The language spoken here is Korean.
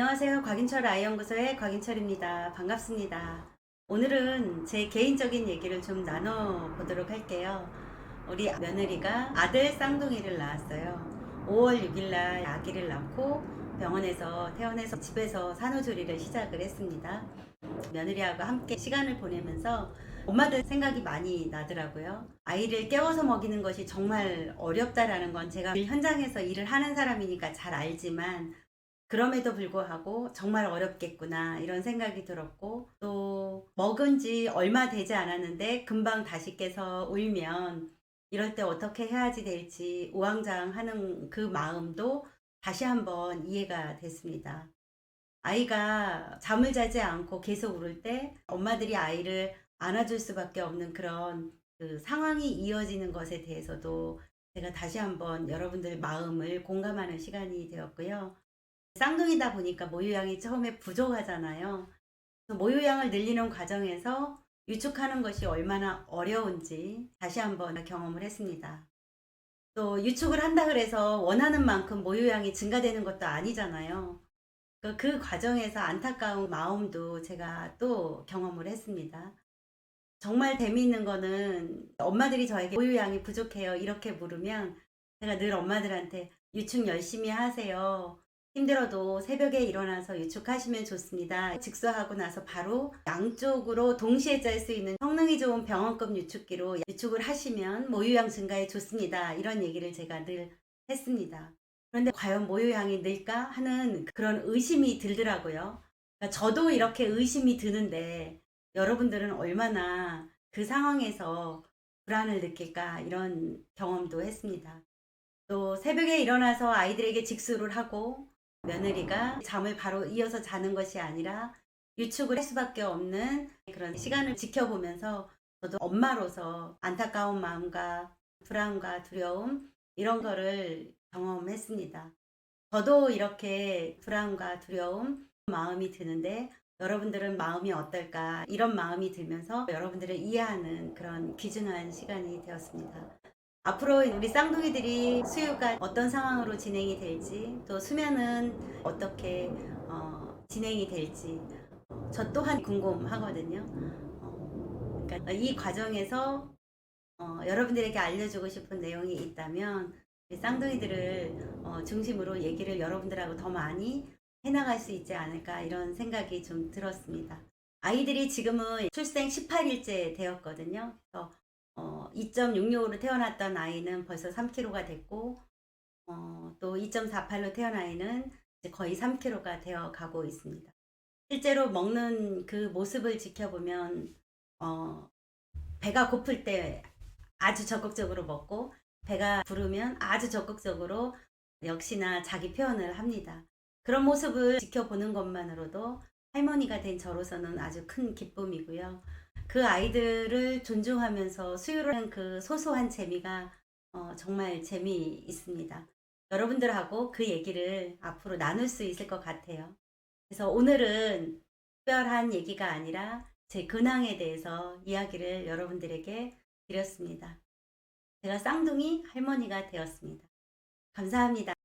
안녕하세요. 곽인철 아이연구소의 곽인철입니다. 반갑습니다. 오늘은 제 개인적인 얘기를 좀 나눠보도록 할게요. 우리 며느리가 아들 쌍둥이를 낳았어요. 5월 6일날 아기를 낳고 병원에서 퇴원해서 집에서 산후조리를 시작을 했습니다. 며느리하고 함께 시간을 보내면서 엄마들 생각이 많이 나더라고요. 아이를 깨워서 먹이는 것이 정말 어렵다라는 건 제가 현장에서 일을 하는 사람이니까 잘 알지만 그럼에도 불구하고 정말 어렵겠구나 이런 생각이 들었고 또 먹은 지 얼마 되지 않았는데 금방 다시 깨서 울면 이럴 때 어떻게 해야지 될지 우왕좌왕하는 그 마음도 다시 한번 이해가 됐습니다. 아이가 잠을 자지 않고 계속 울을 때 엄마들이 아이를 안아줄 수밖에 없는 그런 그 상황이 이어지는 것에 대해서도 제가 다시 한번 여러분들 마음을 공감하는 시간이 되었고요. 쌍둥이다 보니까 모유양이 처음에 부족하잖아요. 모유양을 늘리는 과정에서 유축하는 것이 얼마나 어려운지 다시 한번 경험을 했습니다. 또 유축을 한다 그래서 원하는 만큼 모유양이 증가되는 것도 아니잖아요. 그, 그 과정에서 안타까운 마음도 제가 또 경험을 했습니다. 정말 재미있는 거는 엄마들이 저에게 모유양이 부족해요 이렇게 물으면 제가 늘 엄마들한테 유축 열심히 하세요. 힘들어도 새벽에 일어나서 유축하시면 좋습니다. 직수하고 나서 바로 양쪽으로 동시에 짤 수 있는 성능이 좋은 병원급 유축기로 유축을 하시면 모유양 증가에 좋습니다. 이런 얘기를 제가 늘 했습니다. 그런데 과연 모유양이 늘까 하는 그런 의심이 들더라고요. 그러니까 저도 이렇게 의심이 드는데 여러분들은 얼마나 그 상황에서 불안을 느낄까 이런 경험도 했습니다. 또 새벽에 일어나서 아이들에게 직수를 하고 며느리가 잠을 바로 이어서 자는 것이 아니라 유축을 할 수밖에 없는 그런 시간을 지켜보면서 저도 엄마로서 안타까운 마음과 불안과 두려움 이런 거를 경험했습니다. 저도 이렇게 불안과 두려움 마음이 드는데 여러분들은 마음이 어떨까 이런 마음이 들면서 여러분들을 이해하는 그런 귀중한 시간이 되었습니다. 앞으로 우리 쌍둥이들이 수유가 어떤 상황으로 진행이 될지 또 수면은 어떻게 어, 진행이 될지 어, 저 또한 궁금하거든요. 어, 그러니까 이 과정에서 어, 여러분들에게 알려주고 싶은 내용이 있다면 쌍둥이들을 어, 중심으로 얘기를 여러분들하고 더 많이 해나갈 수 있지 않을까 이런 생각이 좀 들었습니다. 아이들이 지금은 출생 18일째 되었거든요. 어, 2.66으로 태어났던 아이는 벌써 3kg가 됐고 어, 또 2.48로 태어난 아이는 거의 3kg가 되어 가고 있습니다. 실제로 먹는 그 모습을 지켜보면 어, 배가 고플 때 아주 적극적으로 먹고 배가 부르면 아주 적극적으로 역시나 자기 표현을 합니다. 그런 모습을 지켜보는 것만으로도 할머니가 된 저로서는 아주 큰 기쁨이고요. 그 아이들을 존중하면서 수유를 그 소소한 재미가 어, 정말 재미있습니다. 여러분들하고 그 얘기를 앞으로 나눌 수 있을 것 같아요. 그래서 오늘은 특별한 얘기가 아니라 제 근황에 대해서 이야기를 여러분들에게 드렸습니다. 제가 쌍둥이 할머니가 되었습니다. 감사합니다.